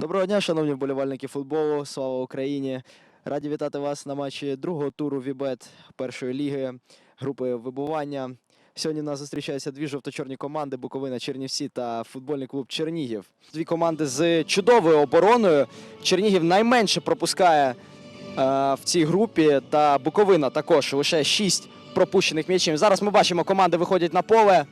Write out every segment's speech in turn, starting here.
Доброго дня, шановні вболівальники футболу. Слава Україні! Раді вітати вас на матчі другого туру Вібет першої ліги групи вибування. Сьогодні нас зустрічаються дві жовто-чорні команди Буковина Чернівці та футбольний клуб Чернігів. Дві команди з чудовою обороною. Чернігів найменше пропускає е, в цій групі, та Буковина також лише 6 пропущених м'ячів. Зараз ми бачимо, команди виходять на поле.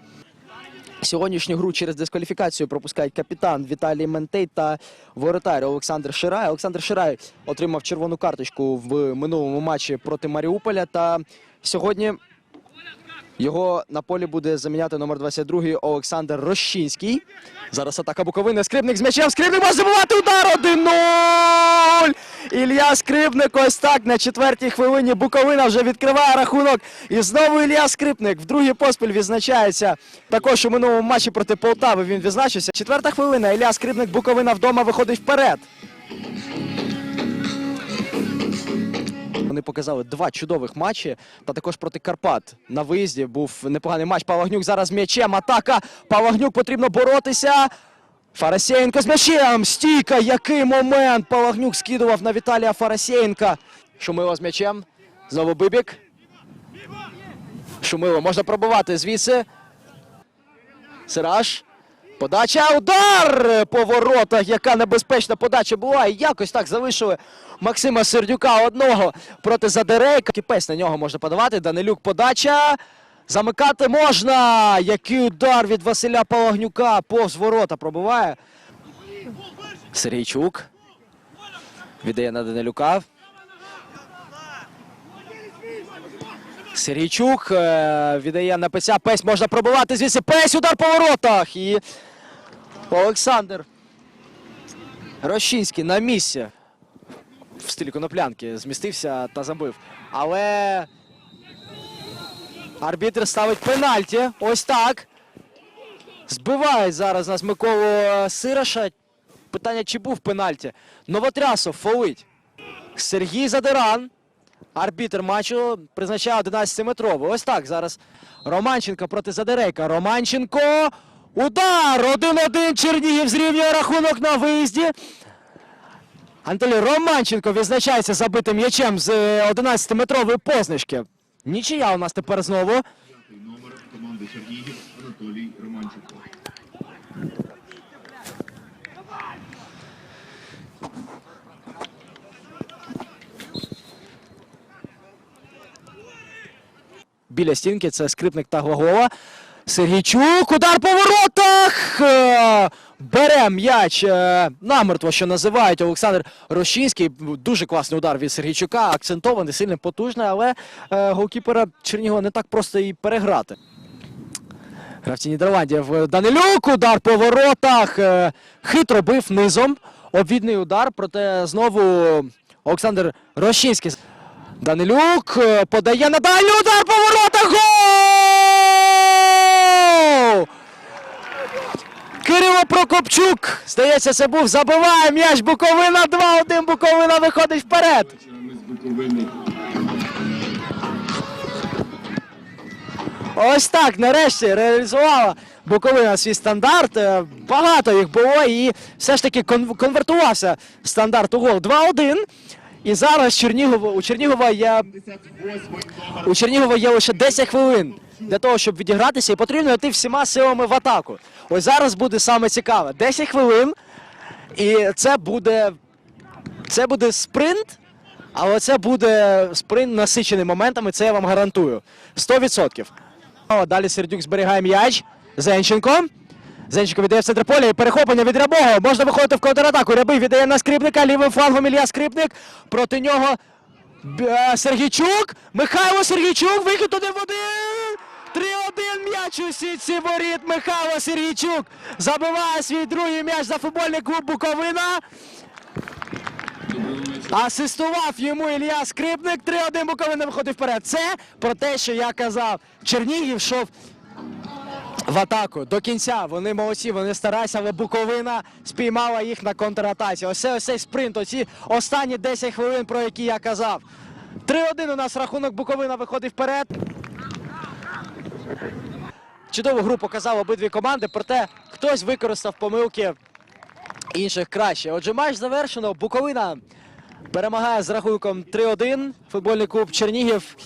Сьогоднішню гру через дискваліфікацію пропускають капітан Віталій Ментей та воротар Олександр Ширай. Олександр Ширай отримав червону карточку в минулому матчі проти Маріуполя. Та сьогодні його на полі буде заміняти номер 22 Олександр Рощинський. Зараз атака Буковини. Скрипник з м'ячем. Скрипник може забивати удар 1-0! Ілля Скрипник ось так на четвертій хвилині Буковина вже відкриває рахунок. І знову Ілля Скрипник в другий поспіль відзначається. Також у минулому матчі проти Полтави він відзначився. Четверта хвилина. Ілля Скрипник Буковина вдома виходить вперед. Вони показали два чудових матчі. Та також проти Карпат на виїзді був непоганий матч. Палагнюк зараз м'ячем. Атака. Палагнюк потрібно боротися. Фарасєєнко з м'ячем. Стійка. Який момент. Палагнюк скидував на Віталія Фарасєєнка. Шумило з м'ячем. Знову Бибік. Шумило. Можна пробувати звідси. Сираж. Подача, удар по воротах. Яка небезпечна подача була. І якось так залишили Максима Сердюка одного проти Задерейка. Кіпець на нього можна подавати. Данилюк подача. Замикати можна. Який удар від Василя Палагнюка. Повз ворота пробиває. Сергійчук. Віддає на Данилюка. Сергійчук е, віддає на Песя. Песь можна пробивати звідси. Песь удар по воротах. І Олександр Рощинський на місці. В стилі коноплянки змістився та забив. Але арбітр ставить пенальті. Ось так. Збиває зараз нас Миколу е, Сираша. Питання, чи був пенальті. Новотрясов фолить. Сергій Задиран. Арбітр матчу призначає 11-метровий. Ось так зараз Романченко проти Задерейка. Романченко. Удар! 1-1 Чернігів зрівнює рахунок на виїзді. Антолій Романченко відзначається забитим м'ячем з е, 11-метрової позначки. Нічия у нас тепер знову. Номер команди Чернігів Анатолій Романченко. Біля стінки це скрипник та Глагола. Сергійчук, удар по воротах! Е, Бере м'яч е, намертво, що називають Олександр Рощинський. Дуже класний удар від Сергійчука, акцентований, сильний, потужний, але е, голкіпера Чернігова не так просто і переграти. Гравці Нідерландів. Данилюк, удар по воротах. е, Хитро бив низом. Обвідний удар, проте знову Олександр Рощинський. Данилюк е, подає на дальній удар по воротах. Кирило Прокопчук. Здається, це був. Забиває м'яч Буковина. 2-1. Буковина виходить вперед. Ось так нарешті реалізувала Буковина свій стандарт. Е, Багато їх було і все ж таки конвертувався стандарт у гол 2-1. І зараз Чернігова, у Чернігова є у Чернігова є лише 10 хвилин для того, щоб відігратися, і потрібно йти всіма силами в атаку. Ось зараз буде саме цікаве. 10 хвилин, і це буде, це буде спринт, але це буде спринт насичений моментами, це я вам гарантую. 100%. Далі Сердюк зберігає м'яч. Зенченко. Зенченко віддає в центр поля і перехоплення від Рябого. Можна виходити в контратаку. Рябий віддає на скрипника. Лівим флангом Ілля Скрипник. Проти нього е, Сергійчук. Михайло Сергійчук. Вихід один в один. 3-1 м'яч у сітці воріт. Михайло Сергійчук забиває свій другий м'яч за футбольний клуб Буковина. Асистував йому Ілля Скрипник. 3-1 Буковина виходить вперед. Це про те, що я казав. Чернігів йшов в атаку до кінця. Вони молодці, вони стараються, але Буковина спіймала їх на контратаці. Ось цей спринт, оці останні 10 хвилин, про які я казав. 3-1 у нас рахунок Буковина виходить вперед. Чудову гру показали обидві команди, проте хтось використав помилки інших краще. Отже, матч завершено. Буковина перемагає з рахунком 3-1. Футбольний клуб Чернігів.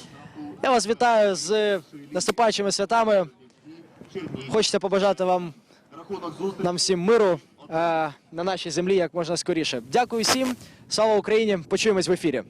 Я вас вітаю з наступаючими святами. Хочеться побажати вам нам всім миру е, на нашій землі як можна скоріше. Дякую всім. Слава Україні! Почуємось в ефірі.